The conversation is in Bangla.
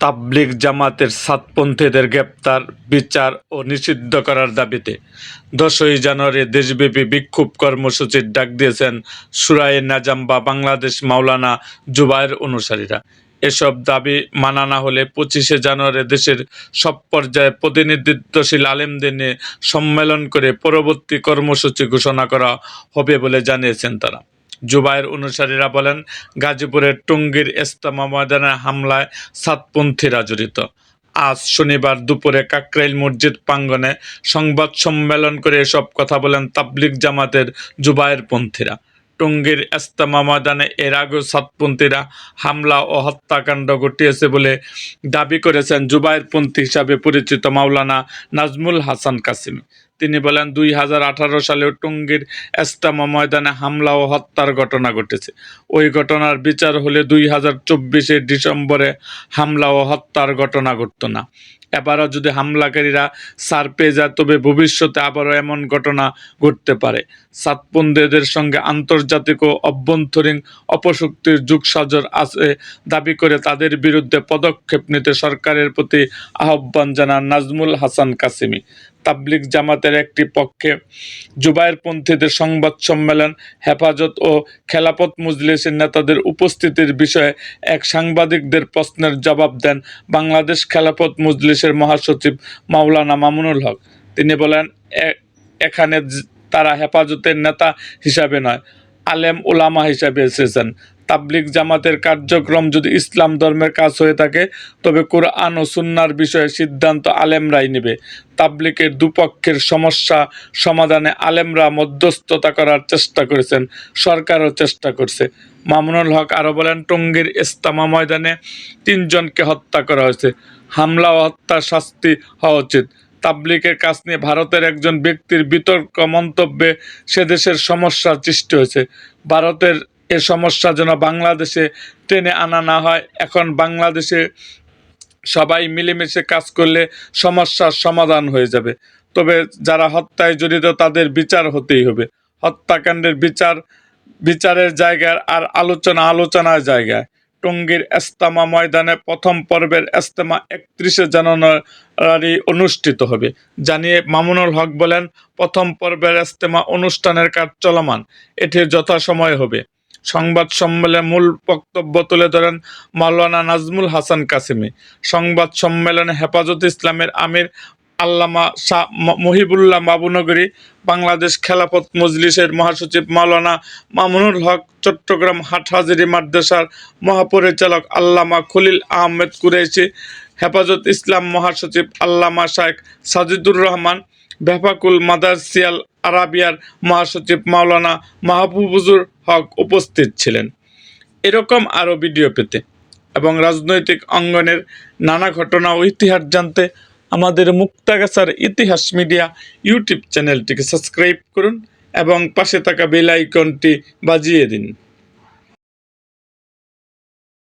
তাবলিগ জামাতের সাতপন্থীদের গ্রেপ্তার, বিচার ও নিষিদ্ধ করার দাবিতে। দশই জানুয়ারি দেশব্যাপী বিক্ষোভ কর্মসূচির ডাক দিয়েছেন সুরায়ে নাজাম বা বাংলাদেশ মাওলানা জুবায়ের অনুসারীরা। এসব দাবি মানা না হলে পঁচিশে জানুয়ারি দেশের সব পর্যায়ে প্রতিনিধিত্বশীল আলেমদের নিয়ে সম্মেলন করে পরবর্তী কর্মসূচি ঘোষণা করা হবে বলে জানিয়েছেন তারা। জুবাইর অনুসারীরা বলেন, গাজীপুরের টুঙ্গির ইস্তামা ময়দানে হামলায় সাতপন্থীরা জড়িত। আজ শনিবার দুপুরে কাকরাইল মসজিদ প্রাঙ্গনে সংবাদ সম্মেলন করে এসব কথা বলেন তাবলিক জামাতের জুবায়ের পন্থীরা। টঙ্গীর ইস্তামা ময়দানে এর আগেও সাতপন্থীরা হামলা ও হত্যাকাণ্ড ঘটিয়েছে বলে দাবি করেছেন জুবায়েরপন্থী হিসাবে পরিচিত মাওলানা নাজমুল হাসান কাসিমি। তিনি বলেন, দুই হাজার আঠারো সালে টঙ্গীর এস্তামা ময়দানে হামলা ও হত্যার ঘটনা ঘটেছে। ওই ঘটনার বিচার হলে দুই হাজার চব্বিশে ডিসেম্বরে হামলা ও হত্যার ঘটনা ঘটত না। এবারও যদি হামলাকারীরা সার পেয়ে যায়, তবে ভবিষ্যতে আবারও এমন ঘটনা ঘটতে পারে। সাতপন্দেদের সঙ্গে আন্তর্জাতিক ও অভ্যন্তরীণ অপশক্তির যুগসাজর আছে দাবি করে তাদের বিরুদ্ধে পদক্ষেপ নিতে সরকারের প্রতি আহ্বান জানান নাজমুল হাসান কাসিমি। তাবলিগ জামাতের একটি পক্ষে জুবায়েরপন্থীদের সংবাদ সম্মেলন, হেফাজত ও খেলাপথ মজলিসের নেতাদের উপস্থিতির বিষয়ে এক সাংবাদিকদের প্রশ্নের জবাব দেন বাংলাদেশ খেলাপথ মজলিসের মহাসচিব মাওলানা মামুনুল হক। তিনি বলেন, "এ- এখানে তারা হেফাজতের নেতা হিসাবে নয়, আলেম ওলামা হিসাবে এসেছেন। তাবলিগ জামাতের কার্যক্রম যদি ইসলাম ধর্মের কাজ হয়ে থাকে, তবে কোরআন ও সুন্নার বিষয়ে সিদ্ধান্ত আলেমরাই নেবে। তাবলিগের দুপক্ষের সমস্যা সমাধানে আলেমরা মধ্যস্থতা করার চেষ্টা করেছেন, সরকারও চেষ্টা করছে। মামুনুল হক আরও বলেন, টঙ্গীর ইস্তামা ময়দানে তিনজনকে হত্যা করা হয়েছে। হামলা ও হত্যার শাস্তি হওয়া উচিত। তাবলিগের কাজ নিয়ে ভারতের একজন ব্যক্তির বিতর্ক মন্তব্যে সে দেশের সমস্যার সৃষ্টি হয়েছে। ভারতের এ সমস্যা যেন বাংলাদেশে টেনে আনা না হয়। এখন বাংলাদেশে সবাই মিলেমিশে কাজ করলে সমস্যার সমাধান হয়ে যাবে। তবে যারা হত্যায় জড়িত, তাদের বিচার হতেই হবে। হত্যাকাণ্ডের বিচার, বিচারের জায়গার আর আলোচনা আলোচনার জায়গায়। টঙ্গীর এস্তামা ময়দানে প্রথম পর্বের এস্তেমা একত্রিশে জানুয়ারি অনুষ্ঠিত হবে। জানিয়ে মামুনুল হক বলেন, প্রথম পর্বের এস্তেমা অনুষ্ঠানের কাজ চলমান। এটি যথাসময় হবে। সংবাদ সম্মেলনে মূল বক্তব্য তুলে ধরেন মাওলানা নাজমুল হাসান কাসিমি। সংবাদ সম্মেলনে হেফাজত ইসলামের আমির আল্লামা শাহ মহিবুল্লাহ বাবুনগরী, বাংলাদেশ খেলাফত মজলিসের মহাসচিব মাওলানা মামুনুল হক, চট্টগ্রাম হাটহাজারি মাদ্রাসার মহাপরিচালক আল্লামা খলিল আহমেদ কুরেশি হেফাজত ইসলাম মহাসচিব আল্লামা শায়েখ সাজিদুর রহমান, বেফাকুল মাদারসিয়াল আরাবিয়ার মহাসচিব মাওলানা মাহবুবুজুর হক উপস্থিত ছিলেন। এরকম আরও ভিডিও পেতে এবং রাজনৈতিক অঙ্গনের নানা ঘটনা ও ইতিহাস জানতে আমাদের মুক্তাগাছার ইতিহাস মিডিয়া ইউটিউব চ্যানেলটিকে সাবস্ক্রাইব করুন এবং পাশে থাকা বেল আইকনটি বাজিয়ে দিন।